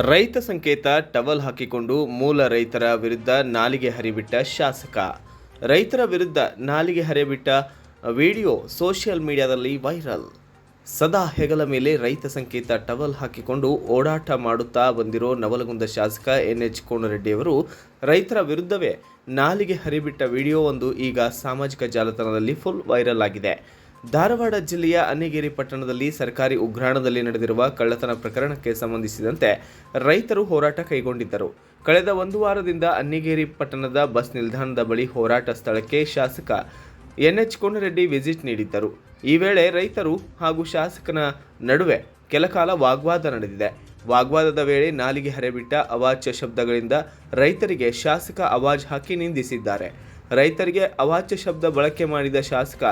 ರೈತ ಸಂಕೇತ ಟವಲ್ ಹಾಕಿಕೊಂಡು ಮೂಲ ರೈತರ ವಿರುದ್ಧ ನಾಲಿಗೆ ಹರಿಬಿಟ್ಟ ಶಾಸಕ. ರೈತರ ವಿರುದ್ಧ ನಾಲಿಗೆ ಹರಿಬಿಟ್ಟ ವಿಡಿಯೋ ಸೋಷಿಯಲ್ ಮೀಡಿಯಾದಲ್ಲಿ ವೈರಲ್. ಸದಾ ಹೆಗಲ ಮೇಲೆ ರೈತ ಸಂಕೇತ ಟವಲ್ ಹಾಕಿಕೊಂಡು ಓಡಾಟ ಮಾಡುತ್ತಾ ಬಂದಿರೋ ನವಲಗುಂದ ಶಾಸಕ ಎನ್ ಎಚ್ ಕೋಣರೆಡ್ಡಿಯವರು ರೈತರ ವಿರುದ್ಧವೇ ನಾಲಿಗೆ ಹರಿಬಿಟ್ಟ ವಿಡಿಯೋ ಒಂದು ಈಗ ಸಾಮಾಜಿಕ ಜಾಲತಾಣದಲ್ಲಿ ಫುಲ್ ವೈರಲ್ ಆಗಿದೆ. ಧಾರವಾಡ ಜಿಲ್ಲೆಯ ಅನ್ನಿಗೇರಿ ಪಟ್ಟಣದಲ್ಲಿ ಸರ್ಕಾರಿ ಉಗ್ರಾಣದಲ್ಲಿ ನಡೆದಿರುವ ಕಳ್ಳತನ ಪ್ರಕರಣಕ್ಕೆ ಸಂಬಂಧಿಸಿದಂತೆ ರೈತರು ಹೋರಾಟ ಕೈಗೊಂಡಿದ್ದರು. ಕಳೆದ ಒಂದು ವಾರದಿಂದ ಅನ್ನಿಗೇರಿ ಪಟ್ಟಣದ ಬಸ್ ನಿಲ್ದಾಣದ ಬಳಿ ಹೋರಾಟ ಸ್ಥಳಕ್ಕೆ ಶಾಸಕ ಎನ್ಎಚ್ ಕೋನರೆಡ್ಡಿ ವಿಸಿಟ್ ನೀಡಿದ್ದರು. ಈ ವೇಳೆ ರೈತರು ಹಾಗೂ ಶಾಸಕನ ನಡುವೆ ಕೆಲಕಾಲ ವಾಗ್ವಾದ ನಡೆದಿದೆ. ವಾಗ್ವಾದದ ವೇಳೆ ನಾಲಿಗೆ ಹರೆಬಿಟ್ಟ ಅವಾಚ್ಯ ಶಬ್ದಗಳಿಂದ ರೈತರಿಗೆ ಶಾಸಕ ಅವಾಜ್ ಹಾಕಿ ನಿಂದಿಸಿದ್ದಾರೆ. ರೈತರಿಗೆ ಅವಾಚ್ಯ ಶಬ್ದ ಬಳಕೆ ಮಾಡಿದ ಶಾಸಕ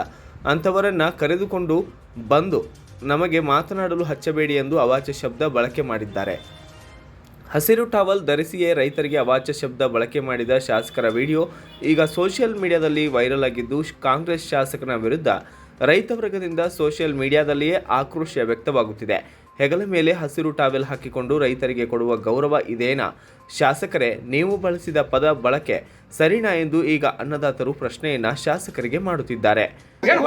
ಅಂಥವರನ್ನ ಕರೆದುಕೊಂಡು ಬಂದು ನಮಗೆ ಮಾತನಾಡಲು ಹಚ್ಚಬೇಡಿ ಎಂದು ಅವಾಚ್ಯ ಶಬ್ದ ಬಳಕೆ ಮಾಡಿದ್ದಾರೆ. ಹಸಿರು ಟಾವಲ್ ಧರಿಸಿಯೇ ರೈತರಿಗೆ ಅವಾಚ್ಯ ಶಬ್ದ ಬಳಕೆ ಮಾಡಿದ ಶಾಸಕರ ವಿಡಿಯೋ ಈಗ ಸೋಷಿಯಲ್ ಮೀಡಿಯಾದಲ್ಲಿ ವೈರಲ್ ಆಗಿದ್ದು, ಕಾಂಗ್ರೆಸ್ ಶಾಸಕನ ವಿರುದ್ಧ ರೈತ ವರ್ಗದಿಂದ ಸೋಷಿಯಲ್ ಮೀಡಿಯಾದಲ್ಲಿಯೇ ಆಕ್ರೋಶ ವ್ಯಕ್ತವಾಗುತ್ತಿದೆ. ಹೆಗಲ ಮೇಲೆ ಹಸಿರು ಟಾವೆಲ್ ಹಾಕಿಕೊಂಡು ರೈತರಿಗೆ ಕೊಡುವ ಗೌರವ ಇದೇನಾ? ಶಾಸಕರೇ ನೀವು ಬಳಸಿದ ಪದ ಬಳಕೆ ಸರಿನಾ ಎಂದು ಈಗ ಅನ್ನದಾತರು ಪ್ರಶ್ನೆಯನ್ನ ಶಾಸಕರಿಗೆ ಮಾಡುತ್ತಿದ್ದಾರೆ. ಏನ್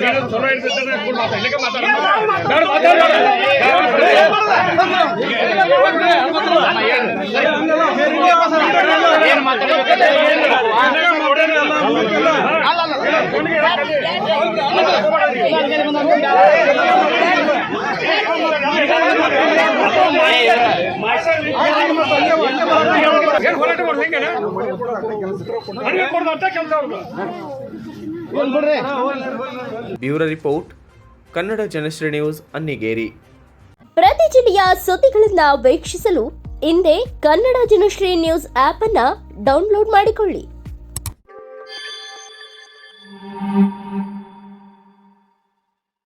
ಕಲ್ತು ಏನ್ ಹೋರಾಟ ಮಾಡೋದು ಹೆಂಗೆ ಕೊಡೋದು ಅಷ್ಟೇ ಕೆಲಸ bureau report Kannada Janashree news Annigeri. ಪ್ರತಿ ಜಿಲ್ಲೆಯ ಸುದ್ದಿಗಳನ್ನ ವೀಕ್ಷಿಸಲು ಇಂದೇ ಕನ್ನಡ ಜನಶ್ರೀ ನ್ಯೂಸ್ ಆಪ್ ಅನ್ನ ಡೌನ್ಲೋಡ್ ಮಾಡಿಕೊಳ್ಳಿ.